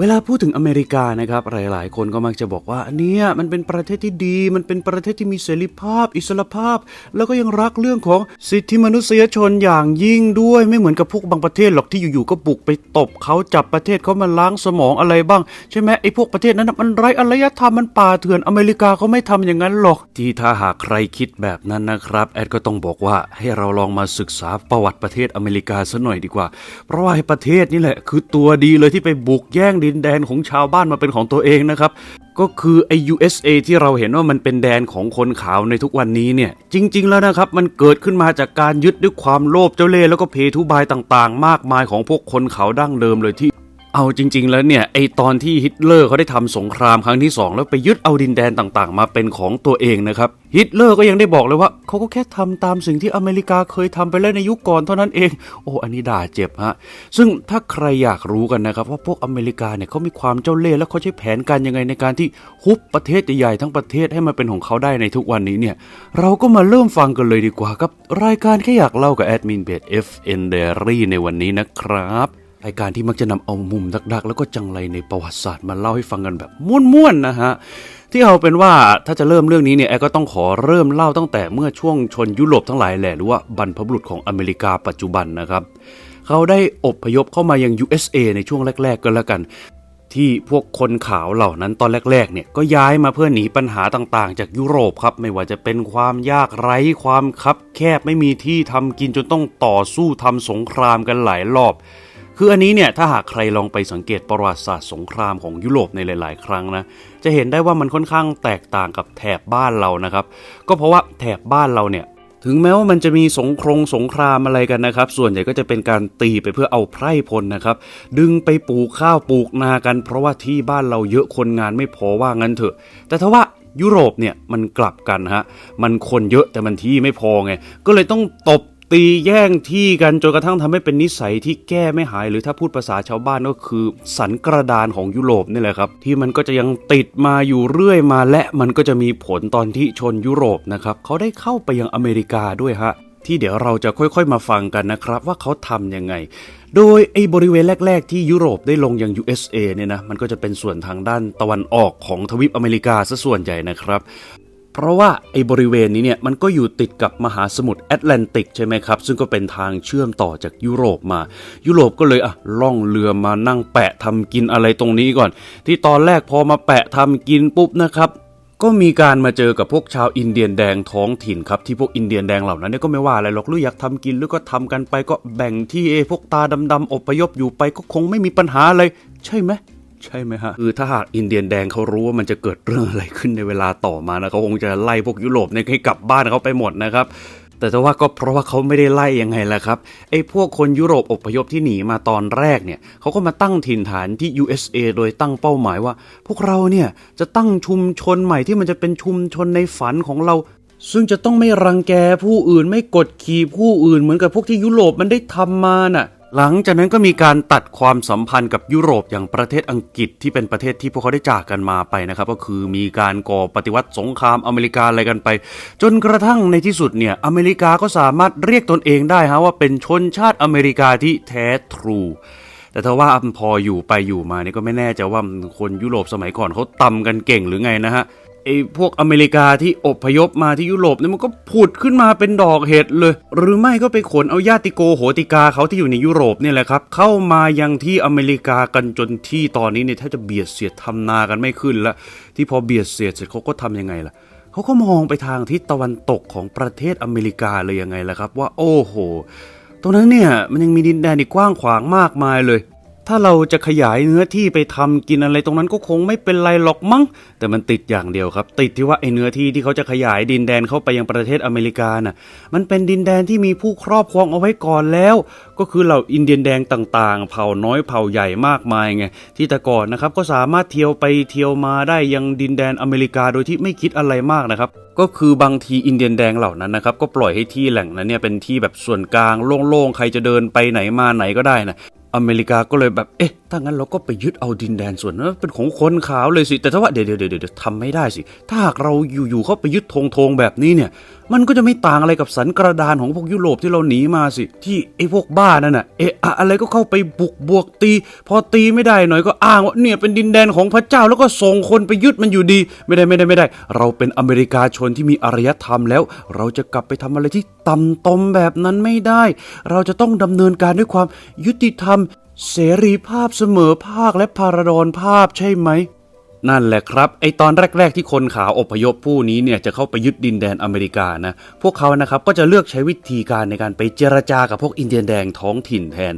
เวลาพูดถึงอเมริกานะครับหลายๆ คนก็มักจะบอกว่าเนี้ยมันเป็นประเทศที่ดี มันเป็นประเทศที่มีเสรีภาพ อิสรภาพ แล้วก็ยังรักเรื่องของสิทธิมนุษยชนอย่างยิ่งด้วยไม่เหมือนกับพวกบางประเทศหรอกที่อยู่ๆก็บุกไปตบเขาจับประเทศเขามาล้างสมองอะไรบ้าง ใช่ไหมไอ้พวกประเทศนั้นมันไร้อารยธรรมมันป่าเถื่อนอเมริกาเขาไม่ทำอย่างนั้นหรอกที่ถ้าหากใครคิดแบบนั้นนะครับแอดก็ต้องบอกว่าให้เราลองมาศึกษาประวัติประเทศอเมริกาซะหน่อยดีกว่า เพราะว่าไอประเทศนี่แหละคือตัวดีเลยที่ไปบุกแย่งดิินแดนของชาวบ้านมาเป็นของตัวเองนะครับ ก็คือไอ้ USA ที่เราเห็นว่ามันเป็นแดนของคนขาวในทุกวันนี้เนี่ย จริง ๆ แล้วนะครับ มันเกิดขึ้นมาจากการยึดด้วยความโลภเจ้าเล่ห์แล้วก็เพทุบายต่างๆ มากมายของพวกคนขาวดั้งเดิมเลยที่ เอาจริง ๆ แล้วเนี่ยไอตอนที่ฮิตเลอร์เขาได้ทำสงครามครั้งที่ 2 แล้วไปยึดเอาดินแดนต่างๆ มาเป็นของตัวเองนะครับฮิตเลอร์ก็ยังได้บอกเลยว่าเขาก็แค่ทำตามสิ่งที่อเมริกาเคยทำไปแล้วในยุคก่อนเท่านั้นเอง โอ้อันนี้ด่าเจ็บฮะซึ่งถ้าใครอยากรู้กันนะครับว่าพวกอเมริกาเนี่ยเขามีความเจ้าเล่ห์และเขาใช้แผนการยังไงในการที่ฮุบประเทศใหญ่ๆทั้งประเทศให้มันเป็นของเขาได้ในทุกวันนี้เนี่ยเราก็มาเริ่มฟังกันเลยดีกว่ากับรายการแค่อยากเล่ากับแอดมินเพจ FN Diary ในวันนี้นะครับ รายการที่มักจะนำเอามุมดัก ๆ แล้วก็จังไรในประวัติศาสตร์มาเล่าให้ฟังกันแบบม่วนๆนะฮะที่เอาเป็นว่าถ้าจะเริ่มเรื่องนี้เนี่ยแอร์ก็ต้องขอเริ่มเล่าตั้งแต่เมื่อช่วงชนยุโรปทั้งหลายแหละหรือว่าบรรพบุรุษของอเมริกาปัจจุบันนะครับ เขาได้อบพยพเข้ามายัง USA ในช่วงแรก ๆ ก็แล้วกัน ที่พวกคนขาวเหล่านั้นตอนแรกๆเนี่ยก็ย้ายมาเพื่อหนีปัญหาต่างๆ จากยุโรปครับ ไม่ว่าจะเป็นความยากไร้ความคับแคบไม่มีที่ทำกินจนต้องต่อสู้ทำสงครามกันหลายรอบ คืออันนี้เนี่ยถ้าหากใครลองไปสังเกตประวัติศาสตร์สงครามของยุโรปในหลาย ๆ ครั้งนะจะเห็นได้ว่ามันค่อนข้างแตกต่างกับแถบบ้านเรานะครับ ก็เพราะว่าแถบบ้านเราเนี่ยถึงแม้ว่ามันจะมีสงครงสงครามอะไรกันนะครับ ส่วนใหญ่ก็จะเป็นการตีไปเพื่อเอาไพร่พลนะครับ ดึงไปปลูกข้าวปลูกนากัน เพราะว่าที่บ้านเราเยอะคนงานไม่พอว่างั้นเถอะ แต่ถ้าว่ายุโรปเนี่ยมันกลับกันฮะ มันคนเยอะแต่มันที่ไม่พอไง ก็เลยต้องตบ ตีแย่งที่กันจนกระทั่งทำให้เป็นนิสัยที่แก้ไม่หายหรือถ้าพูดภาษาชาวบ้านก็คือ สันกระดานของยุโรปนี่แหละครับ ที่มันก็จะยังติดมาอยู่เรื่อยมาและมันก็จะมีผลตอนที่ชนยุโรปนะครับเขาได้เข้าไปยังอเมริกาด้วยฮะที่เดี๋ยวเราจะค่อยๆมาฟังกันนะครับว่าเขาทำยังไง โดยไอ้บริเวณแรก ๆ ที่ยุโรปได้ลงยัง USA เนี่ยนะมันก็จะเป็นส่วนทางด้านตะวันออกของทวีปอเมริกาซะส่วนใหญ่นะครับ เพราะว่าไอ้บริเวณนี้เนี่ยมันก็อยู่ติดกับมหาสมุทรแอตแลนติกใช่ไหมครับ ซึ่งก็เป็นทางเชื่อมต่อจากยุโรปมา ยุโรปก็เลยอะล่องเรือมานั่งแปะทำกินอะไรตรงนี้ก่อน ที่ตอนแรกพอมาแปะทำกินปุ๊บนะครับก็มีการมาเจอกับพวกชาวอินเดียนแดงท้องถิ่นครับที่พวกอินเดียนแดงเหล่านั้นเนี่ยก็ไม่ว่าอะไรหรอกหรืออยากทำกินหรือก็ทำกันไปก็แบ่งที่เอพวกตาดำๆอพยพอยู่ไปก็คงไม่มีปัญหาอะไรใช่ไหม ใช่ไหมฮะ คือถ้าหากอินเดียนแดงเขารู้ว่ามันจะเกิดเรื่องอะไรขึ้นในเวลาต่อมานะเขาคงจะไล่พวกยุโรปเนี่ยให้กลับบ้านเขาไปหมดนะครับแต่ถ้าว่าก็เพราะว่าเขาไม่ได้ไล่ยังไงล่ะครับไอ้พวกคนยุโรปอพยพที่หนีมาตอนแรกเนี่ยเขาก็มาตั้งถิ่นฐานที่ USA โดยตั้งเป้าหมายว่า พวกเราเนี่ยจะตั้งชุมชนใหม่ที่มันจะเป็นชุมชนในฝันของเรา ซึ่งจะต้องไม่รังแกผู้อื่นไม่กดขี่ผู้อื่นเหมือนกับพวกที่ยุโรปมันได้ทำมาน่ะ หลังจากนั้นก็มีการตัดความสัมพันธ์กับยุโรปอย่างประเทศอังกฤษที่เป็นประเทศที่พวกเขาได้จากกันมาไปนะครับ ก็คือมีการก่อปฏิวัติสงครามอเมริกาอะไรกันไป จนกระทั่งในที่สุดเนี่ยอเมริกาก็สามารถเรียกตนเองได้ฮะว่าเป็นชนชาติอเมริกาที่แท้ทรูแต่ถ้าว่าพออยู่ไปอยู่มาเนี่ยก็ไม่แน่ใจว่าคนยุโรปสมัยก่อนเขาตำกันเก่งหรือไงนะฮะ พวกอเมริกาที่อพยพมาที่ยุโรปเนี่ยมันก็ผุดขึ้นมาเป็นดอกเห็ดเลย หรือไม่ก็ไปขนเอาญาติโกโหติกาเขาที่อยู่ในยุโรปเนี่ยแหละครับ เข้ามายังที่อเมริกากันจนที่ตอนนี้เนี่ยถ้าจะเบียดเสียดทำนากันไม่ขึ้นละที่พอเบียดเสียดเสร็จเขาก็ทำยังไงล่ะเขาก็มองไปทางทิศตะวันตกของประเทศอเมริกาเลยยังไงล่ะครับ ว่าโอ้โหตรงนั้นเนี่ยมันยังมีดินแดนอีกกว้างขวางมากมายเลย ถ้าเราจะขยายเนื้อที่ไปทำกินอะไรตรงนั้นก็คงไม่เป็นไรหรอกมั้ง แต่มันติดอย่างเดียวครับ ติดที่ว่าไอ้เนื้อที่ที่เขาจะขยายดินแดนเข้าไปยังประเทศอเมริกาน่ะ มันเป็นดินแดนที่มีผู้ครอบครองเอาไว้ก่อนแล้ว ก็คือเหล่าอินเดียนแดงต่างๆ เผ่าน้อยเผ่าใหญ่มากมายไง ที่แต่ก่อนนะครับก็สามารถเที่ยวไปเที่ยวมาได้ยังดินแดนอเมริกาโดยที่ไม่คิดอะไรมากนะครับก็คือบางทีอินเดียนแดงเหล่านั้นนะครับก็ปล่อยให้ที่แหล่งนั้นเนี่ยเป็นที่แบบส่วนกลางโล่งๆใครจะเดินไปไหนมาไหนก็ได้นะ อเมริกาก็เลยแบบเอ๊ะถ้างั้นเราก็ไปยึดเอาดินแดนส่วนนั้นเป็นของคนขาวเลยสิ แต่ถ้าว่าเดี๋ยวเดี๋ยวเดี๋ยวทำไม่ได้สิ ถ้าหากเราอยู่ๆเข้าไปยึดธงธงแบบนี้เนี่ย มันก็จะไม่ต่างอะไรกับสันกระดานของพวกยุโรปที่เราหนีมาสิ ที่ไอ้พวกบ้านั่นน่ะเอะอะอะไรก็เข้าไปบุกบวกตี พอตีไม่ได้หน่อยก็อ้างว่าเนี่ยเป็นดินแดนของพระเจ้าแล้วก็ส่งคนไปยึดมันอยู่ดี ไม่ได้ไม่ได้ไม่ได้ เราเป็นอเมริกาชนที่มีอารยธรรมแล้ว เราจะกลับไปทำอะไรที่ต่ำตมแบบนั้นไม่ได้ เราจะต้องดำเนินการด้วยความยุติธรรม เสรีภาพเสมอภาคและพาราดอนภาพใช่ไหม นั่นแหละครับไอตอนแรก ๆ ที่คนขาวอพยพผู้นี้เนี่ยจะเข้าไปยึดดินแดนอเมริกานะ พวกเขานะครับก็จะเลือกใช้วิธีการในการไปเจรจากับพวกอินเดียนแดงท้องถิ่นแทน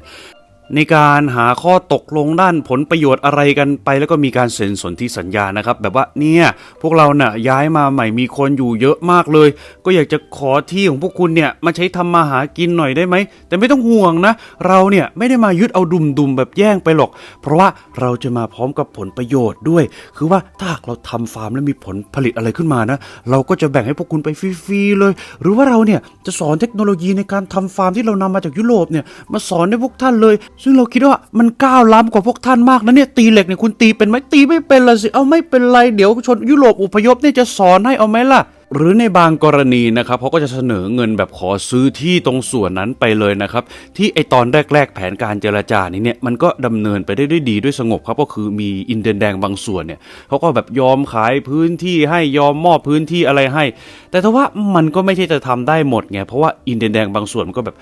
ในการหาข้อตกลงด้านผลประโยชน์อะไรกันไป แล้วก็มีการเซ็นสนธิสัญญานะครับ แบบว่าเนี่ยพวกเราเน่ะย้ายมาใหม่มีคนอยู่เยอะมากเลย ก็อยากจะขอที่ของพวกคุณเนี่ยมาใช้ทำมาหากินหน่อยได้ไหม แต่ไม่ต้องห่วงนะ เราเนี่ยไม่ได้มายึดเอาดุมๆแบบแย่งไปหรอก เพราะว่าเราจะมาพร้อมกับผลประโยชน์ด้วย คือว่าถ้าหากเราทำฟาร์มแล้วมีผลผลิตอะไรขึ้นมานะ เราก็จะแบ่งให้พวกคุณไปฟรีๆเลย หรือว่าเราเนี่ยจะสอนเทคโนโลยีในการทำฟาร์มที่เรานำมาจากยุโรปเนี่ยมาสอนให้พวกท่านเลยซึ่งเราคิดว่ามันก้าวล้ำกว่าพวกท่านมากนะเนี่ยตีเหล็กเนี่ยคุณตีเป็นไหมตีไม่เป็นละสิเอาไม่เป็นไรเดี๋ยวชนยุโรปอพยพเนี่ยจะสอนให้เอาไหมล่ะ หรือในบางกรณีนะครับเขาก็จะเสนอเงินแบบขอซื้อที่ตรงส่วนนั้นไปเลยนะครับ ที่ไอตอนแรก ๆ แผนการเจรจานี้เนี่ยมันก็ดำเนินไปได้ด้วยดีด้วยสงบครับก็คือมีอินเดียนแดงบางส่วนเนี่ยเขาก็แบบยอมขายพื้นที่ให้ยอมมอบพื้นที่อะไรให้ แต่ถ้าว่ามันก็ไม่ใช่จะทำได้หมดไงเพราะว่าอินเดียนแดงบางส่วนมันก็แบบ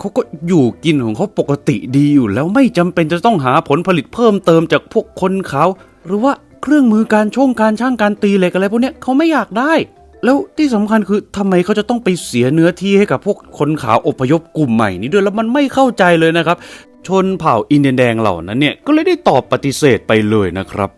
เขาก็อยู่กินของเขาปกติดีอยู่ แล้วไม่จำเป็นจะต้องหาผลผลิตเพิ่มเติมจากพวกคนเขาหรือว่าเครื่องมือการช่งการช่างการตีเหล็กอะไรพวกเนี้ยเขาไม่อยากได้ แล้วที่สำคัญคือทำไมเขาจะต้องไปเสียเนื้อที่ให้กับพวกคนขาวอพยพกลุ่มใหม่นี้ด้วยแล้วมันไม่เข้าใจเลยนะครับ ชนเผ่าอินเดียนแดงเหล่านั้นเนี่ยก็เลยได้ตอบปฏิเสธไปเลยนะครับ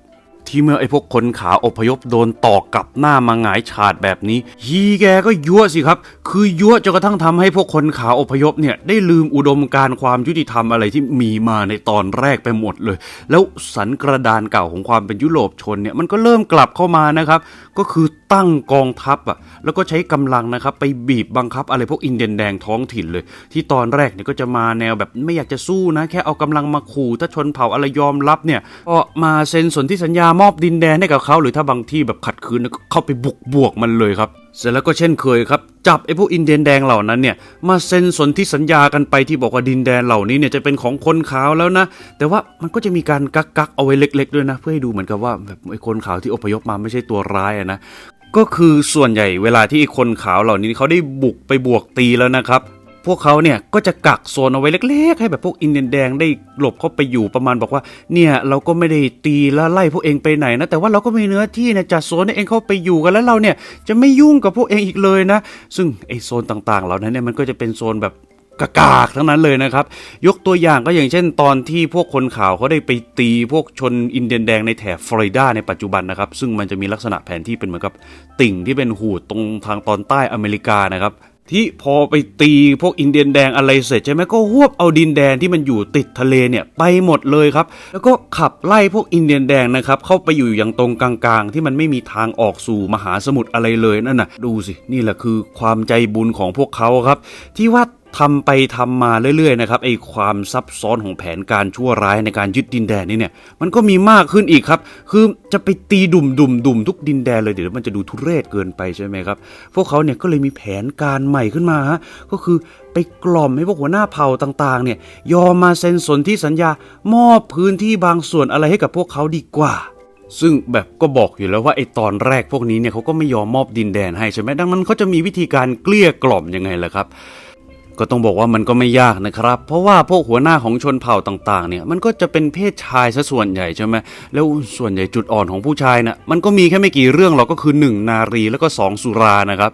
ที่เมื่อไอ้พวกคนขาอพยพโดนตอกกลับหน้ามาหงายฉาดแบบนี้ ฮีแกก็ยั่วสิครับ คือยั่วจนกระทั่งทำให้พวกคนขาอพยพเนี่ยได้ลืมอุดมการณ์ความยุติธรรมอะไรที่มีมาในตอนแรกไปหมดเลย แล้วสันกระดานเก่าของความเป็นยุโรปชนเนี่ยมันก็เริ่มกลับเข้ามานะครับ ก็คือตั้งกองทัพอะแล้วก็ใช้กำลังนะครับไปบีบบังคับอะไรพวกอินเดียนแดงท้องถิ่นเลย ที่ตอนแรกเนี่ยก็จะมาแนวแบบไม่อยากจะสู้นะแค่เอากำลังมาขู่ถ้าชนเผ่าอะไรยอมรับเนี่ยก็มาเซ็นสนธิสัญญามอบดินแดนให้กับเขาหรือถ้าบางที่แบบขัดขืนก็เข้าไปบุกบวกมันเลยครับ เสร็จแล้วก็เช่นเคยครับ จับไอ้พวกอินเดียนแดงเหล่านั้นเนี่ยมาเซ็นสนธิสัญญากันไปที่บอกว่าดินแดนเหล่านี้เนี่ยจะเป็นของคนขาวแล้วนะ แต่ว่ามันก็จะมีการกักกักเอาไว้เล็ก ๆ ด้วยนะ เพื่อให้ดูเหมือนกับว่าแบบไอ้คนขาวที่อพยพมาไม่ใช่ตัวร้ายนะก็คือส่วนใหญ่เวลาที่ไอ้คนขาวเหล่านี้เขาได้บุกไปบวกตีแล้วนะครับ พวกเขาเนี่ยก็จะกักโซนเอาไว้เล็ก ๆ ให้แบบพวกอินเดียนแดงได้หลบเข้าไปอยู่ประมาณบอกว่า เนี่ยเราก็ไม่ได้ตีแล้วไล่พวกเองไปไหนนะแต่ว่าเราก็มีเนื้อที่เนี่ยจัดโซนให้เองเข้าไปอยู่กันแล้วเราเนี่ยจะไม่ยุ่งกับพวกเองอีกเลยนะ ซึ่งไอโซนต่างๆ เหล่านั้นเนี่ยมันก็จะเป็นโซนแบบกากากๆทั้งนั้นเลยนะครับ ยกตัวอย่างก็อย่างเช่นตอนที่พวกคนข่าวเขาได้ไปตีพวกชนอินเดียนแดงในแถบฟลอริดาในปัจจุบันนะครับ ซึ่งมันจะมีลักษณะแผนที่เป็นเหมือนกับติ่งที่เป็นหูดตรงทางตอนใต้อเมริกานะครับ ที่พอไปตีพวกอินเดียนแดงอะไรเสร็จใช่ไหมก็หวบเอาดินแดนที่มันอยู่ติดทะเลเนี่ยไปหมดเลยครับ แล้วก็ขับไล่พวกอินเดียนแดงนะครับเข้าไปอยู่อย่างตรงกลางๆ ที่มันไม่มีทางออกสู่มหาสมุทรอะไรเลยนั่นน่ะดูสินี่แหละคือความใจบุญของพวกเขาครับ ที่ว่า ทำไปทำมาเรื่อยๆนะครับไอ้ความซับซ้อนของแผนการชั่วร้ายในการยึดดินแดนนี่เนี่ยมันก็มีมากขึ้นอีกครับ คือจะไปตีดุ่มดุ่มดุ่มทุกดินแดนเลยเดี๋ยวมันจะดูทุเรศเกินไปใช่ไหมครับ พวกเขาเนี่ยก็เลยมีแผนการใหม่ขึ้นมาฮะก็คือไปกล่อมให้พวกหัวหน้าเผ่าต่างๆเนี่ยยอมมาเซ็นสนที่สัญญามอบพื้นที่บางส่วนอะไรให้กับพวกเขาดีกว่าซึ่งแบบก็บอกอยู่แล้วว่าไอ้ตอนแรกพวกนี้เนี่ยเขาก็ไม่ยอมมอบดินแดนให้ใช่ไหมดังนั้นเขาจะมีวิธีการเกลี้ยกล่อมยังไงล่ะครับ ก็ต้องบอกว่ามันก็ไม่ยากนะครับ เพราะว่าพวกหัวหน้าของชนเผ่าต่างๆ เนี่ยมันก็จะเป็นเพศชายซะส่วนใหญ่ใช่ไหมแล้วส่วนใหญ่จุดอ่อนของผู้ชายน่ะมันก็มีแค่ไม่กี่เรื่องเรากก็คือ 1 นารีแล้วก็ 2 สุรานะครับ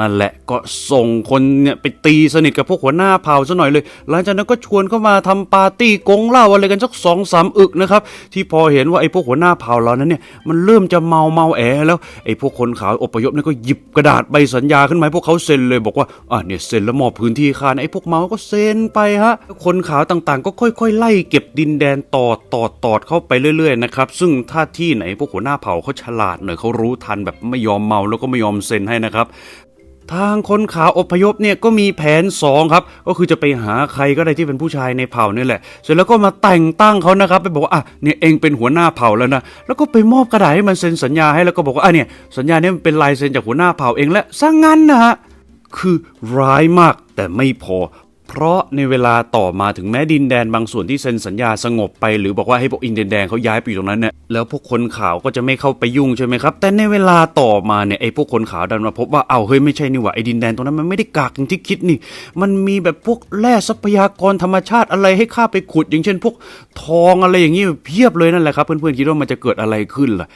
นั่นแหละก็ส่งคนเนี่ยไปตีสนิทกับพวกหัวหน้าเผ่าซะหน่อยเลย หลังจากนั้นก็ชวนเข้ามาทำปาร์ตี้กงเหล้าอะไรกันสักสองสามอึกนะครับที่พอเห็นว่าไอ้พวกหัวหน้าเผ่าเหล่านั้นเนี่ยมันเริ่มจะเมาเมาแอแล้วไอ้พวกคนขาวอพยพเนี่ยก็หยิบกระดาษใบสัญญาขึ้นมาให้พวกเขาเซ็นเลยบอกว่าอะเนี่ยเซ็นแล้วมอบพื้นที่ค่านะไอ้พวกเมาก็เซ็นไปฮะคนขาวต่างๆ ก็ค่อย ๆ ไล่เก็บดินแดนตอดตอดตอดเข้าไปเรื่อยๆนะครับซึ่งถ้าที่ไหนพวกหัวหน้าเผ่าเขาฉลาดหน่อยเขารู้ทันแบบไม่ยอมเมาแล้วก็ไม่ยอมเซ็นให้นะครับ ทางคนขาวอพยพเนี่ยก็มีแผนสองครับ ก็คือจะไปหาใครก็ได้ที่เป็นผู้ชายในเผ่านี่แหละ เสร็จแล้วก็มาแต่งตั้งเขานะครับ ไปบอกว่าอะเนี่ยเองเป็นหัวหน้าเผ่าแล้วนะ แล้วก็ไปมอบกระดาษให้มันเซ็นสัญญาให้แล้วก็บอกว่าอะเนี่ยสัญญาเนี่ยมันเป็นลายเซ็นจากหัวหน้าเผ่าเองและสร้างงั้นนะฮะคือร้ายมากแต่ไม่พอ เพราะในเวลาต่อมาถึงแม้ดินแดนบางส่วนที่เซ็นสัญญาสงบไป หรือบอกว่าให้พวกอินเดียนแดงเขาย้ายไปอยู่ตรงนั้นเนี่ยแล้วพวกคนขาวก็จะไม่เข้าไปยุ่งใช่ไหมครับ แต่ในเวลาต่อมาเนี่ยไอ้พวกคนขาวดันมาพบว่าเอาเฮ้ยไม่ใช่นี่หว่าไอ้ดินแดนตรงนั้นมันไม่ได้กากอย่างที่คิดนี่ มันมีแบบพวกแร่ทรัพยากรธรรมชาติอะไรให้ข้าไปขุด อย่างเช่น พวกทองอะไรอย่างนี้เพียบเลยนั่นแหละครับเพื่อนๆคิดว่ามันจะเกิดอะไรขึ้นล่ะ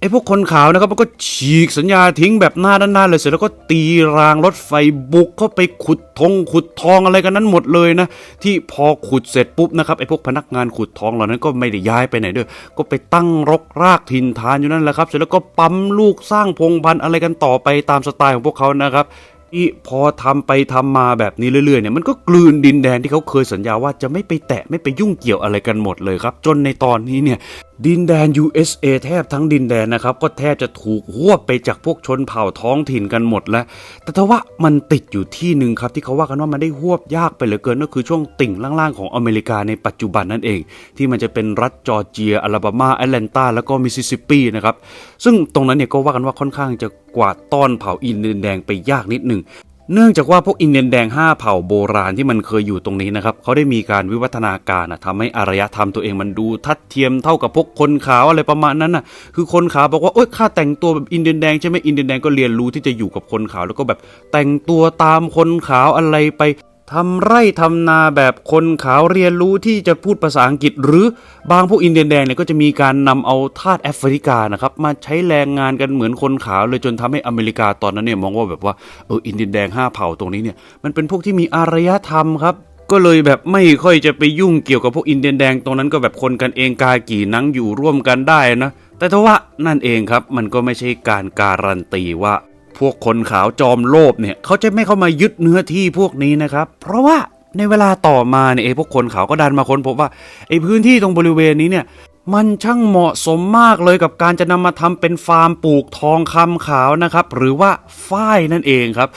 ไอ้พวกคนขาวนะครับมันก็ฉีกสัญญาทิ้งแบบหน้าด้านหน้าเลยเสร็จแล้วก็ตีรางรถไฟบุกเข้าไปขุดทงขุดทองอะไรกันนั้นหมดเลยนะ ที่พอขุดเสร็จปุ๊บนะครับไอ้พวกพนักงานขุดทองเหล่านั้นก็ไม่ได้ย้ายไปไหนด้วยก็ไปตั้งรกรากถิ่นฐานอยู่นั่นแหละครับเสร็จแล้วก็ปั๊มลูกสร้างพงพันอะไรกันต่อไปตามสไตล์ของพวกเขานะครับที่พอทำไปทำมาแบบนี้เรื่อยๆเนี่ยมันก็กลืนดินแดนที่เขาเคยสัญญาว่าจะไม่ไปแตะไม่ไปยุ่งเกี่ยวอะไรกันหมดเลยครับ จนในตอนนี้เนี่ย ดินแดน USA แทบทั้งดินแดนนะครับ ก็แทบจะถูกหวบไปจากพวกชนเผ่าท้องถิ่นกันหมดแล้ว แต่ทว่ามันติดอยู่ที่หนึ่งครับ ที่เขาว่ากันว่ามันได้หวบยากไปเหลือเกินก็คือช่วงติ่งล่างๆของอเมริกาในปัจจุบันนั่นเอง ที่มันจะเป็นรัฐจอร์เจียอลาบามาแอตแลนตาแล้วก็มิสซิสซิปปีนะครับซึ่งตรงนั้นเนี่ยก็ว่ากันว่าค่อนข้างจะกวาดต้อนเผ่าอินเดียนแดงไปยากนิดหนึ่ง เนื่องจากว่าพวกอินเดียนแดง 5 เผ่าโบราณที่มันเคยอยู่ตรงนี้นะครับเขาได้มีการวิวัฒนาการนะทำให้อารยธรรมตัวเองมันดูทัดเทียมเท่ากับพวกคนขาวอะไรประมาณนั้นนะคือคนขาวบอกว่าโอ๊ยข้าแต่งตัวแบบอินเดียนแดงใช่ไหมอินเดียนแดงก็เรียนรู้ที่จะอยู่กับคนขาวแล้วก็แบบแต่งตัวตามคนขาวอะไรไป ทำไร่ทำนาแบบคนขาวเรียนรู้ที่จะพูดภาษาอังกฤษ หรือบางพวกอินเดียนแดงเนี่ยก็จะมีการนำเอาทาสแอฟริกานะครับมาใช้แรงงานกันเหมือนคนขาวเลยจนทำให้อเมริกาตอนนั้นเนี่ยมองว่าแบบว่าเอออินเดียนแดงห้าเผ่าตรงนี้เนี่ยมันเป็นพวกที่มีอารยธรรมครับก็เลยแบบไม่ค่อยจะไปยุ่งเกี่ยวกับพวกอินเดียนแดงตรงนั้นก็แบบคนกันเองกากี่นังอยู่ร่วมกันได้นะ แต่ทว่านั่นเองครับมันก็ไม่ใช่การการันตีว่า พวกคนขาวจอมโลภเนี่ยเขาจะไม่เข้ามายึดเนื้อที่พวกนี้นะครับ เพราะว่าในเวลาต่อมาเนี่ยไอ้พวกคนขาวก็ดันมาค้นพบว่าไอ้พื้นที่ตรงบริเวณนี้เนี่ยมันช่างเหมาะสมมากเลยกับการจะนำมาทำเป็นฟาร์มปลูกทองคำขาวนะครับ หรือว่าฝ้ายนั่นเองครับ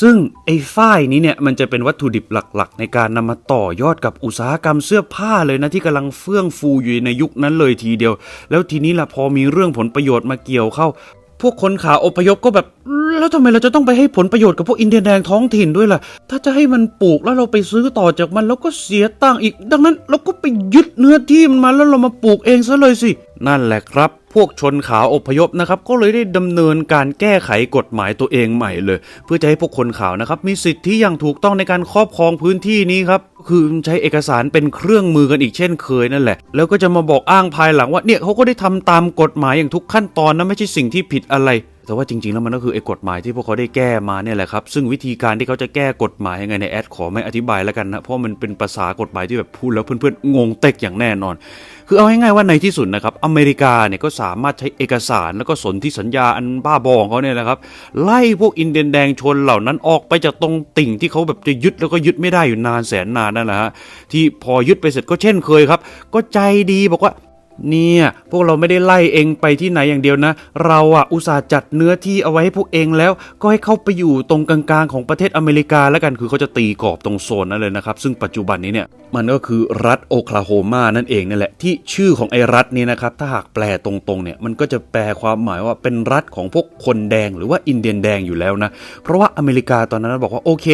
ซึ่งไอ้ฝ้ายนี้เนี่ยมันจะเป็นวัตถุดิบหลักๆ ในการนำมาต่อยอดกับอุตสาหกรรมเสื้อผ้าเลยนะที่กำลังเฟื่องฟูอยู่ในยุคนั้นเลยทีเดียว แล้วทีนี้ล่ะพอมีเรื่องผลประโยชน์มาเกี่ยวเข้า พวกคนขาอพยพก็แบบ แล้วทำไมเราจะต้องไปให้ผลประโยชน์กับพวกอินเดียนแดงท้องถิ่นด้วยล่ะ ถ้าจะให้มันปลูกแล้วเราไปซื้อต่อจากมันเราก็เสียตังค์อีก ดังนั้นเราก็ไปยึดเนื้อที่มันมาแล้วเรามาปลูกเองซะเลยสิ นั่นแหละครับพวกชนขาวอพยพนะครับก็เลยได้ดำเนินการแก้ไขกฎหมายตัวเองใหม่เลย เพื่อจะให้พวกคนขาวนะครับมีสิทธิอย่างถูกต้องในการครอบครองพื้นที่นี้ครับ็คือใช้เอกสารเป็นเครื่องมือกันอีกเช่นเคยนั่นแหละ แล้วก็จะมาบอกอ้างภายหลังว่าเนี่ยเขาก็ได้ทำตามกฎหมายอย่างทุกขั้นตอนนะไม่ใช่สิ่งที่ผิดอะไรแต่ว่าจริงๆ แล้วมันก็คือไอ้กฎหมายที่พวกเขาได้แก้มาเนี่ยแหละครับ ซึ่งวิธีการที่เขาจะแก้กฎหมายยังไงในแอดขอไม่อธิบายแล้วกันนะ เพราะมันเป็นภาษากฎหมายที่แบบพูดแล้วเพื่อนๆ งงเต็กอย่างแน่นอน คือเอาง่ายๆว่าในที่สุดนะครับอเมริกาเนี่ยก็สามารถใช้เอกสารแล้วก็สนธิสัญญาอันบ้าบองเขาเนี่ยนะครับไล่พวกอินเดียนแดงชนเหล่านั้นออกไปจากตรงติ่งที่เขาแบบจะยึดแล้วก็ยึดไม่ได้อยู่นานแสนนานนั่นแหละฮะที่พอยึดไปเสร็จก็เช่นเคยครับ ก็ใจดีบอกว่า เนี่ย พวกเราไม่ได้ไล่เองไปที่ไหนอย่างเดียวนะ เราอะอุตส่าห์จัดเนื้อที่เอาไว้ให้พวกเองแล้ว ก็ให้เข้าไปอยู่ตรงกลางๆของประเทศอเมริกาแล้วกันคือเขาจะตีกรอบตรงโซนนั้นเลยนะครับ ซึ่งปัจจุบันนี้เนี่ยมันก็คือรัฐโอคลาโฮมานั่นเองนั่นแหละที่ชื่อของไอ้รัฐนี้นะครับถ้าหากแปลตรงๆเนี่ยมันก็จะแปลความหมายว่าเป็นรัฐของพวกคนแดงหรือว่าอินเดียนแดงอยู่แล้วนะเพราะว่าอเมริกาตอนนั้นบอกว่าโอเค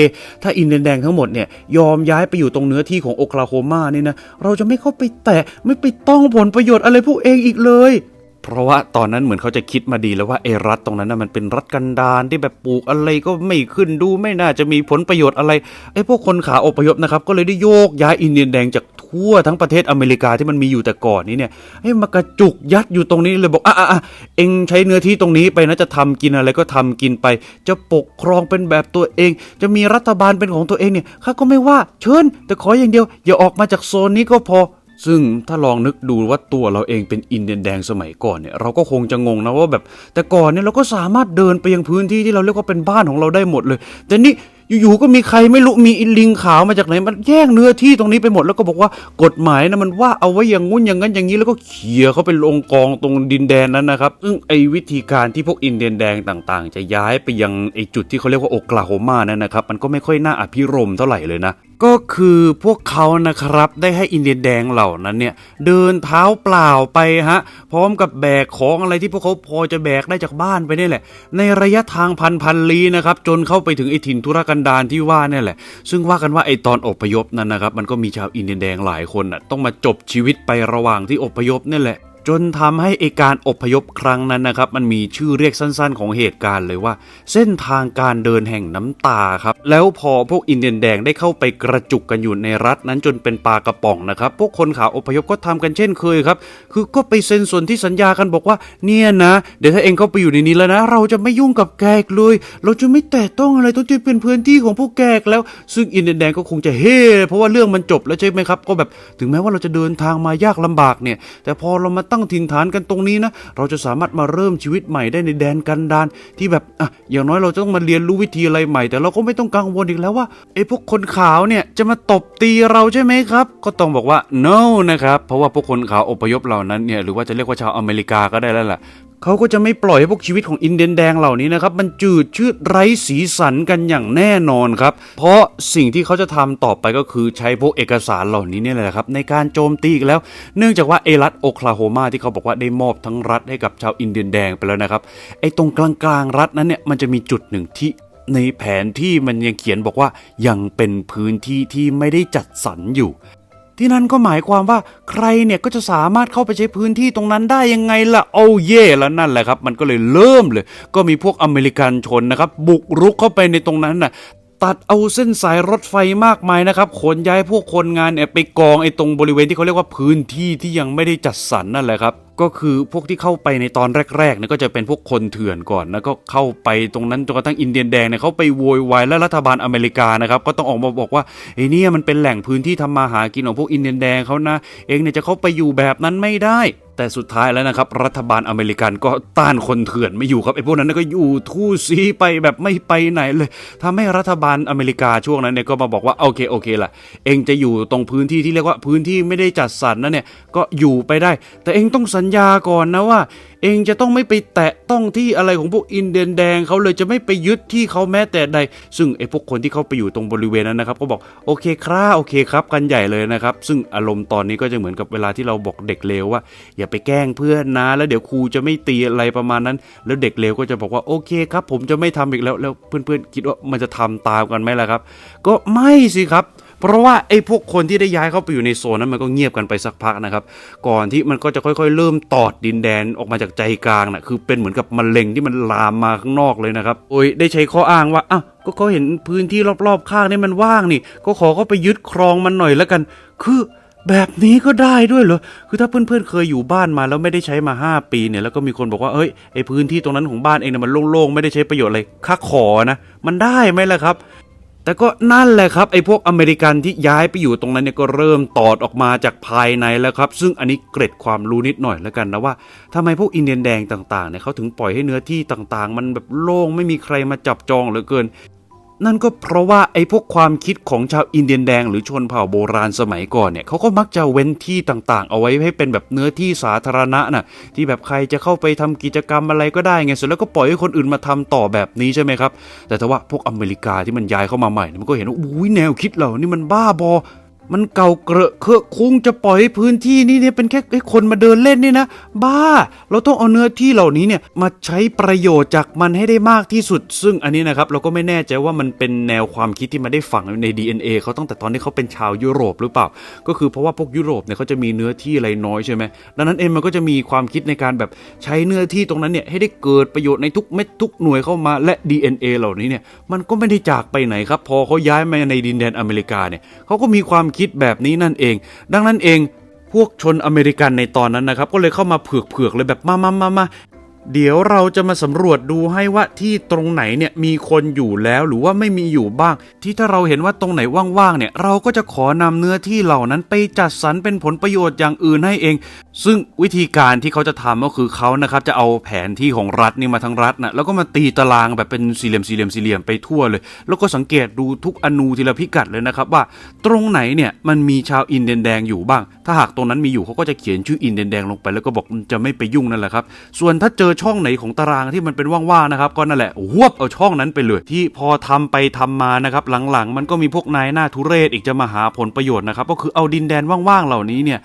ถ้าอินเดียนแดงทั้งหมดเนี่ยยอมย้ายไปอยู่ตรงเนื้อที่ของโอคลาโฮมาเนี่ยนะเราจะไม่เข้าไปแตะไม่ไปต้องผลประโยชน์อะไรพวกเองอีกเลย เพราะว่าตอนนั้นเหมือนเขาจะคิดมาดีแล้วว่าไอ้รัฐตรงนั้นนะมันเป็นรัฐกันดารที่แบบปลูกอะไรก็ไม่ขึ้นดูไม่น่าจะมีผลประโยชน์อะไรไอ้พวกคนขาอพยพนะครับก็เลยได้โยกย้ายอินเดียนแดงจากทั่วทั้งประเทศอเมริกาที่มันมีอยู่แต่ก่อนนี้เนี่ยให้มากระจุกยัดอยู่ตรงนี้เลยบอกอะอะอะเองใช้เนื้อที่ตรงนี้ไปนะจะทำกินอะไรก็ทำกินไป จะปกครองเป็นแบบตัวเอง จะมีรัฐบาลเป็นของตัวเองเนี่ยข้าก็ไม่ว่าเชิญแต่ขออย่างเดียวอย่าออกมาจากโซนนี้ก็พอ ซึ่งถ้าลองนึกดูว่าตัวเราเองเป็นอินเดียนแดงสมัยก่อนเนี่ยเราก็คงจะงงนะว่าแบบ แต่ก่อนเนี่ยเราก็สามารถเดินไปยังพื้นที่ที่เราเรียกว่าเป็นบ้านของเราได้หมดเลย แต่นี่อยู่ๆก็มีใครไม่รู้มีอีลิงขาวมาจากไหนมันแย่งเนื้อที่ตรงนี้ไปหมดแล้วก็บอกว่ากฎหมายนะมันว่าเอาไว้อย่างงุ้นอย่างนั้นอย่างนี้แล้วก็เขี่ยเขาไปลงกองตรงดินแดนนั้นนะครับซึ่งไอ้วิธีการที่พวกอินเดียนแดงต่างๆ จะย้ายไปยังไอ้จุดที่เขาเรียกว่าโอกลาโฮมานั่นนะครับมันก็ไม่ค่อยน่าอภิรมเท่าไหร่เลยนะ ก็คือพวกเขานะครับได้ให้อินเดียนแดงเหล่านั้นเนี่ยเดินเท้าเปล่าไปฮะพร้อมกับแบกของอะไรที่พวกเขาพอจะแบกได้จากบ้านไปนี่แหละ ในระยะทางพันพันลี้นะครับจนเข้าไปถึงไอ้ถิ่นทุรกันดารที่ว่าเนี่ยแหละ ซึ่งว่ากันว่าไอ้ตอนอพยพนั้นนะครับมันก็มีชาวอินเดียนแดงหลายคนน่ะต้องมาจบชีวิตไประหว่างที่อพยพนี่แหละ จนทำให้ไอการอพยพครั้งนั้นนะครับ มันมีชื่อเรียกสั้นๆ ของเหตุการณ์เลยว่า เส้นทางการเดินแห่งน้ำตาครับ แล้วพอพวกอินเดียนแดงได้เข้าไปกระจุกกันอยู่ในรัฐนั้นจนเป็นปลากระป๋องนะครับ พวกคนขาวอพยพก็ทำกันเช่นเคยครับ คือก็ไปเซ็นส่วนที่สัญญากันบอกว่า เนี่ยนะ เดี๋ยวถ้าเองเข้าไปอยู่ในนี้แล้วนะ เราจะไม่ยุ่งกับแกกเลย เราจะไม่แตะต้องอะไรต้องจะเป็นพื้นที่ของพวกแกกแล้ว ซึ่งอินเดียนแดงก็คงจะเฮ่เพราะว่าเรื่องมันจบแล้วใช่ไหมครับ ก็แบบถึงแม้ว่าเราจะเดินทางมายากลำบากเนี่ย แต่พอเรามาตั้งั้งถิ่นฐานกันตรงนี้นะ เราจะสามารถมาเริ่มชีวิตใหม่ได้ในแดนกันดานที่แบบอะอย่างน้อยเราจะต้องมาเรียนรู้วิธีอะไรใหม่ แต่เราก็ไม่ต้องกังวลอีกแล้วว่าไอ้พวกคนขาวเนี่ยจะมาตบตีเราใช่ไหมครับ ก็ต้องบอกว่า no นะครับเพราะว่าพวกคนขาวอพยพเหล่านั้นเนี่ยหรือว่าจะเรียกว่าชาวอเมริกาก็ได้แล้วล่ะ เขาก็จะไม่ปล่อยให้พวกชีวิตของอินเดียนแดงเหล่านี้นะครับ มันจืดชืดไร้สีสันกันอย่างแน่นอนครับ เพราะสิ่งที่เขาจะทำต่อไปก็คือใช้พวกเอกสารเหล่านี้เนี่ยแหละครับ ในการโจมตีอีกแล้ว เนื่องจากว่าเอรัฐโอคลาโฮมาที่เขาบอกว่าได้มอบทั้งรัฐให้กับชาวอินเดียนแดงไปแล้วนะครับไอ้ตรงกลางๆรัฐนั้นเนี่ยมันจะมีจุดหนึ่งที่ในแผนที่มันยังเขียนบอกว่ายังเป็นพื้นที่ที่ไม่ได้จัดสรรอยู่ ที่นั่นก็หมายความว่าใครเนี่ยก็จะสามารถเข้าไปใช้พื้นที่ตรงนั้นได้ยังไงล่ะโอ้เย่แล้วนั่นแหละครับ มันก็เลยเริ่มเลย ก็มีพวกอเมริกันชนนะครับ บุกรุกเข้าไปในตรงนั้นน่ะตัดเอาเส้นสายรถไฟมากมายนะครับขนย้ายพวกคนงานเนี่ยไปกองไอ้ตรงบริเวณที่เขาเรียกว่าพื้นที่ที่ยังไม่ได้จัดสรรนั่นแหละครับ ก็คือพวกที่เข้าไปในตอนแรกๆเนี่ยก็จะเป็นพวกคนเถื่อนก่อนแล้วก็เข้าไปตรงนั้นจนกระทั่งอินเดียนแดงเนี่ยเขาไปโวยวายและรัฐบาลอเมริกานะครับก็ต้องออกมาบอกว่าไอ้นี่มันเป็นแหล่งพื้นที่ทำมาหากินของพวกอินเดียนแดงเขานะเองเนี่ยจะเข้าไปอยู่แบบนั้นไม่ได้ แต่สุดท้ายแล้วนะครับ รัฐบาลอเมริกันก็ต้านคนเถื่อนไม่อยู่ครับไอ้พวกนั้นก็อยู่ทู่ซีไปแบบไม่ไปไหนเลยทำให้รัฐบาลอเมริกาช่วงนั้นเนี่ยก็มาบอกว่าโอเคโอเคล่ะเองจะอยู่ตรงพื้นที่ที่เรียกว่าพื้นที่ไม่ได้จัดสรรนั่นเนี่ยก็อยู่ไปได้ แต่เองต้องสัญญาก่อนนะว่า เองจะต้องไม่ไปแตะต้องที่อะไรของพวกอินเดียนแดงเขาเลยจะไม่ไปยึดที่เขาแม้แต่ใด ซึ่งไอ้พวกคนที่เขาไปอยู่ตรงบริเวณนั้นนะครับก็บอกโอเคครับโอเคครับกันใหญ่เลยนะครับ ซึ่งอารมณ์ตอนนี้ก็จะเหมือนกับเวลาที่เราบอกเด็กเลวว่า อย่าไปแกล้งเพื่อนนะแล้วเดี๋ยวครูจะไม่ตีอะไรประมาณนั้น แล้วเด็กเลวก็จะบอกว่าโอเคครับ ผมจะไม่ทำอีกแล้วแล้วเพื่อนๆคิดว่ามันจะทำตามกันไหมล่ะครับ ก็ไม่สิครับ เพราะว่าไอ้พวกคนที่ได้ย้ายเข้าไปอยู่ในโซนนั้นมันก็เงียบกันไปสักพักนะครับ ก่อนที่มันก็จะค่อยๆ เริ่มตอดดินแดนออกมาจากใจกลางนะคือเป็นเหมือนกับมะเร็งที่มันลามมาข้างนอกเลยนะครับโอ้ยได้ใช้ข้ออ้างว่าอ้าวก็เขาเห็นพื้นที่รอบๆ ข้างนี่มันว่างนี่ ก็ขอเขาไปยึดครองมันหน่อยแล้วกัน คือแบบนี้ก็ได้ด้วยเหรอ คือถ้าเพื่อนๆเคยอยู่บ้านมาแล้วไม่ได้ใช้มา 5 ปีเนี่ยแล้วก็มีคนบอกว่าเอ้ยไอ้พื้นที่ตรงนั้นของบ้านเองเนี่ยมันโล่งๆไม่ได้ใช้ประโยชน์อะไรค่าขอนะ มันได้ไหมล่ะครับ แต่ก็นั่นแหละครับไอ้พวกอเมริกันที่ย้ายไปอยู่ตรงนั้นเนี่ยก็เริ่มตอดออกมาจากภายในแล้วครับ ซึ่งอันนี้เกร็ดความรู้นิดหน่อยแล้วกันนะว่าทำไมพวกอินเดียนแดงต่างๆเนี่ยเขาถึงปล่อยให้เนื้อที่ต่างๆ มันแบบโล่งไม่มีใครมาจับจองเหลือเกิน นั่นก็เพราะว่าไอ้พวกความคิดของชาวอินเดียนแดงหรือชนเผ่าโบราณสมัยก่อนเนี่ยเขาก็มักจะเว้นที่ต่างๆ เอาไว้ให้เป็นแบบเนื้อที่สาธารณะน่ะที่แบบใครจะเข้าไปทำกิจกรรมอะไรก็ได้ไงเสร็จแล้วก็ปล่อยให้คนอื่นมาทำต่อแบบนี้ใช่ไหมครับ แต่ถ้าว่าพวกอเมริกาที่มันย้ายเข้ามาใหม่เนี่ยมันก็เห็นว่าอุ้ยแนวคิดเหล่านี้มันบ้าบอ มันเก่าเกระเคอะคุ้งจะปล่อยให้พื้นที่นี้เนี่ยเป็นแค่ให้คนมาเดินเล่นนี่นะ บ้า เราต้องเอาเนื้อที่เหล่านี้เนี่ยมาใช้ประโยชน์จากมันให้ได้มากที่สุด ซึ่งอันนี้นะครับเราก็ไม่แน่ใจว่ามันเป็นแนวความคิดที่มาได้ฝังใน DNA เขาตั้งแต่ตอนที่เขาเป็นชาวยุโรปหรือเปล่า ก็คือเพราะว่าพวกยุโรปเนี่ยเขาจะมีเนื้อที่อะไรน้อยใช่ไหมดังนั้นเองมันก็จะมีความคิดในการแบบใช้เนื้อที่ตรงนั้นเนี่ยให้ได้เกิดประโยชน์ในทุกเม็ดทุกหน่วยเข้ามาและ DNA เหล่านี้เนี่ยมันก็ไม่ได้จากไปไหนครับพอเขาย้ายมาในดินแดนอเมริกาเนี่ยเขาก็มีความคิดแบบนี้นั่นเอง ดังนั้นเองพวกชนอเมริกันในตอนนั้นนะครับ ก็เลยเข้ามาเผือกๆเลยแบบมามามามา เดี๋ยวเราจะมาสำรวจดูให้ว่าที่ตรงไหนเนี่ยมีคนอยู่แล้วหรือว่าไม่มีอยู่บ้าง ที่ถ้าเราเห็นว่าตรงไหนว่างๆเนี่ย เราก็จะขอนำเนื้อที่เหล่านั้นไปจัดสรรเป็นผลประโยชน์อย่างอื่นให้เอง ซึ่งวิธีการที่เขาจะทำก็คือเขานะครับจะเอาแผนที่ของรัฐนี่มาทั้งรัฐนะแล้วก็มาตีตารางแบบเป็นสี่เหลี่ยมสี่เหลี่ยมสี่เหลี่ยมไปทั่วเลย แล้วก็สังเกตดูทุกอนูทีละพิกัดเลยนะครับว่า ตรงไหนเนี่ยมันมีชาวอินเดียนแดงอยู่บ้าง ถ้าหากตรงนั้นมีอยู่เขาก็จะเขียนชื่ออินเดียนแดงลงไป แล้วก็บอกจะไม่ไปยุ่งนั่นแหละครับส่วนถ้าเจอช่องไหนของตารางที่มันเป็นว่างๆนะครับก็นั่นแหละวบเอาช่องนั้นไปเลย ที่พอทำไปทำมานะครับหลังๆ มันก็มีพวกนายหน้าทุเรศอีกจะมาหาผลประโยชน์นะครับก็คือเอาดินแดนว่างๆเหล่านี้เนี่ย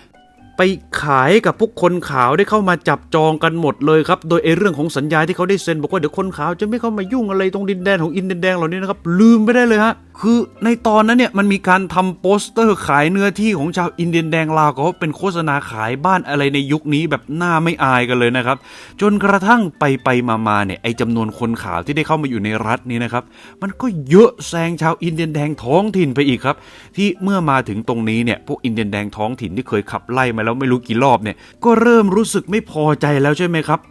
ไปขายกับพวกคนขาวได้เข้ามาจับจองกันหมดเลยครับ โดยไอเรื่องของสัญญาที่เขาได้เซ็นบอกว่าเดี๋ยวคนขาวจะไม่เข้ามายุ่งอะไรตรงดินแดนของอินเดียแดงเหล่านี้นะครับลืมไปได้เลยฮะ คือในตอนนั้นเนี่ยมันมีการทำโปสเตอร์ขายเนื้อที่ของชาวอินเดียนแดงลาวก็เป็นโฆษณาขายบ้านอะไรในยุคนี้แบบหน้าไม่อายกันเลยนะครับ จนกระทั่งไปไปมามาเนี่ยไอจำนวนคนขาวที่ได้เข้ามาอยู่ในรัฐนี้นะครับ มันก็เยอะแซงชาวอินเดียนแดงท้องถิ่นไปอีกครับ ที่เมื่อมาถึงตรงนี้เนี่ยพวกอินเดียนแดงท้องถิ่นที่เคยขับไล่มาแล้วไม่รู้กี่รอบเนี่ยก็เริ่มรู้สึกไม่พอใจแล้วใช่ไหมครับ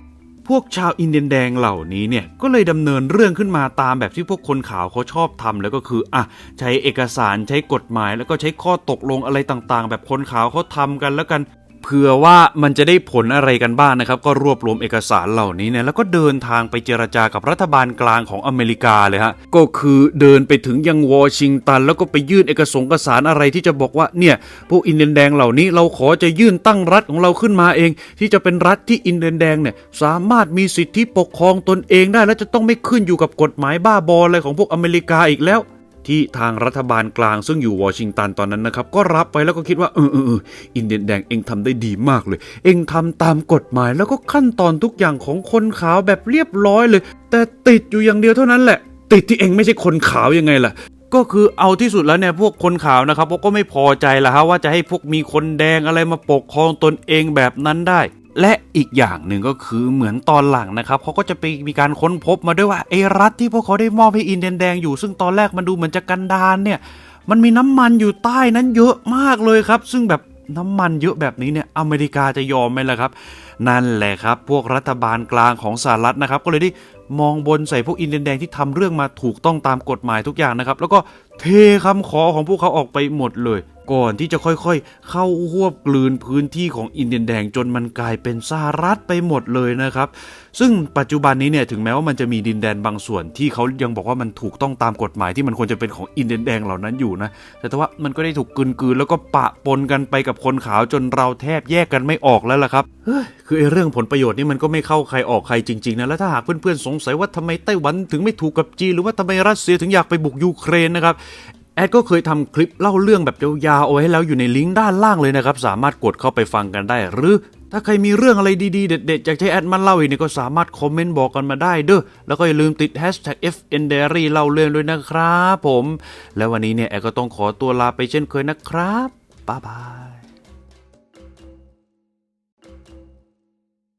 พวกชาวอินเดียนแดงเหล่านี้เนี่ยก็เลยดำเนินเรื่องขึ้นมาตามแบบที่พวกคนขาวเขาชอบทำแล้วก็คืออะใช้เอกสารใช้กฎหมาย แล้วก็ใช้ข้อตกลงอะไรต่างๆ แบบคนขาวเขาทำกันแล้วกัน เผื่อว่ามันจะได้ผลอะไรกันบ้างนะครับ ก็รวบรวมเอกสารเหล่านี้เนี่ยแล้วก็เดินทางไปเจรจากับรัฐบาลกลางของอเมริกาเลยฮะก็คือเดินไปถึงยังวอชิงตัน แล้วก็ไปยื่นเอกสงกสารอะไรที่จะบอกว่าเนี่ยพวกอินเดียนแดงเหล่านี้เราขอจะยื่นตั้งรัฐของเราขึ้นมาเอง ที่จะเป็นรัฐที่อินเดียนแดงเนี่ยสามารถมีสิทธิปกครองตนเองได้ และจะต้องไม่ขึ้นอยู่กับกฎหมายบ้าบออะไรของพวกอเมริกาอีกแล้ว ที่ทางรัฐบาลกลางซึ่งอยู่วอชิงตันตอนนั้นนะครับ ก็รับไปแล้วก็คิดว่าเออเออเอออินเดียนแดงเองทำได้ดีมากเลย เองทำตามกฎหมายแล้วก็ขั้นตอนทุกอย่างของคนขาวแบบเรียบร้อยเลย แต่ติดอยู่อย่างเดียวเท่านั้นแหละ ติดที่เองไม่ใช่คนขาวยังไงล่ะก็คือเอาที่สุดแล้วเนี่ยพวกคนขาวนะครับเขาก็ไม่พอใจละฮะว่าจะให้พวกมีคนแดงอะไรมาปกครองตนเองแบบนั้นได้ และอีกอย่างหนึ่งก็คือเหมือนตอนหลังนะครับเขาก็จะไปมีการค้นพบมาด้วยว่าไอ้รัฐที่พวกเขาได้มอบให้อินเดียนแดงอยู่ ซึ่งตอนแรกมันดูเหมือนจะกันดารเนี่ย มันมีน้ำมันอยู่ใต้นั้นเยอะมากเลยครับ ซึ่งแบบน้ำมันเยอะแบบนี้เนี่ยอเมริกาจะยอมไหมล่ะครับ นั่นแหละครับ พวกรัฐบาลกลางของสหรัฐนะครับ ก็เลยได้มองบนใส่พวกอินเดียนแดงที่ทำเรื่องมาถูกต้องตามกฎหมายทุกอย่างนะครับ แล้วก็ เทคำขอของพวกเขาออกไปหมดเลย ก่อนที่จะค่อยๆ เข้าควบกลืนพื้นที่ของอินเดียนแดงจนมันกลายเป็นสหรัฐไปหมดเลยนะครับ ซึ่งปัจจุบันนี้เนี่ยถึงแม้ว่ามันจะมีดินแดนบางส่วนที่เขายังบอกว่ามันถูกต้องตามกฎหมายที่มันควรจะเป็นของอินเดียนแดงเหล่านั้นอยู่นะแต่ว่ามันก็ได้ถูกกลืนกลืนแล้วก็ปะปนกันไปกับคนขาวจนเราแทบแยกกันไม่ออกแล้วล่ะครับคือไอ้เรื่องผลประโยชน์นี่มันก็ไม่เข้าใครออกใครจริงๆนะแล้วถ้าหากเพื่อนๆสงสัยว่าทำไมไต้หวันถึงไม่ถูกกับจีนหรือว่าทำไมรัสเซียถึงอยากไปบุกยูเครนนะครับแอดก็เคยทำคลิปเล่าเรื่องแบบยาวๆเอาไว้ให้แล้วอยู่ในลิงก์ด้านล่างเลยนะครับ สามารถกดเข้าไปฟังกันได้ หรือถ้าใครมีเรื่องอะไรดีๆ เด็ดๆจากใช้แอดมันเล่าอีกเนี่ยก็สามารถคอมเมนต์บอกกันมาได้เด้อแล้วก็อย่าลืมติด hashtag F N Diary เล่าเรื่องด้วยนะครับผม แล้ววันนี้เนี่ยแอดก็ต้องขอตัวลาไปเช่นเคยนะครับบ๊ายบาย